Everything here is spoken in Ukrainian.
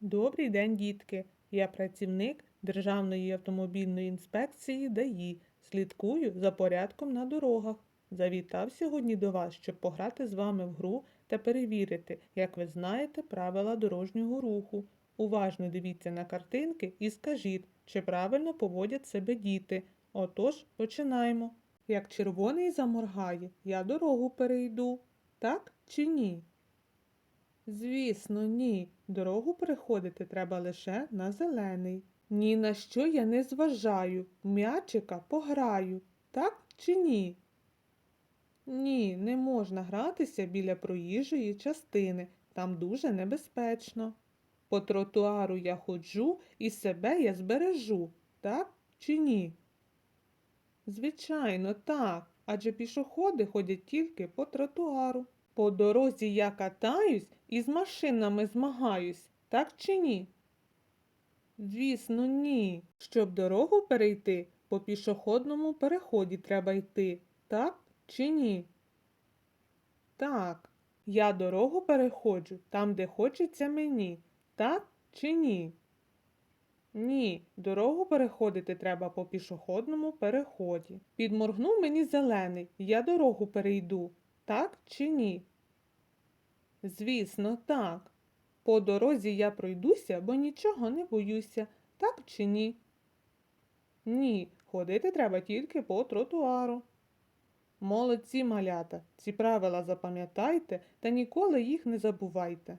Добрий день, дітки! Я працівник Державної автомобільної інспекції ДАІ. Слідкую за порядком на дорогах. Завітав сьогодні до вас, щоб пограти з вами в гру та перевірити, як ви знаєте, правила дорожнього руху. Уважно дивіться на картинки і скажіть, чи правильно поводять себе діти. Отож, починаємо. Як червоний заморгає, я дорогу перейду. Так чи ні? Звісно, ні. Дорогу переходити треба лише на зелений. Ні на що я не зважаю. М'ячика пограю. Так чи ні? Ні, не можна гратися біля проїжджої частини. Там дуже небезпечно. По тротуару я ходжу і себе я збережу. Так чи ні? Звичайно, так. Адже пішоходи ходять тільки по тротуару. По дорозі я катаюсь і з машинами змагаюсь, так чи ні? Звісно, ні. Щоб дорогу перейти, по пішохідному переході треба йти, так чи ні? Так. Я дорогу переходжу там, де хочеться мені, так чи ні? Ні, дорогу переходити треба по пішохідному переході. Підморгнув мені зелений, я дорогу перейду, так чи ні? Звісно, так. По дорозі я пройдуся, бо нічого не боюся, так чи ні? Ні, ходити треба тільки по тротуару. Молодці малята, ці правила запам'ятайте та ніколи їх не забувайте.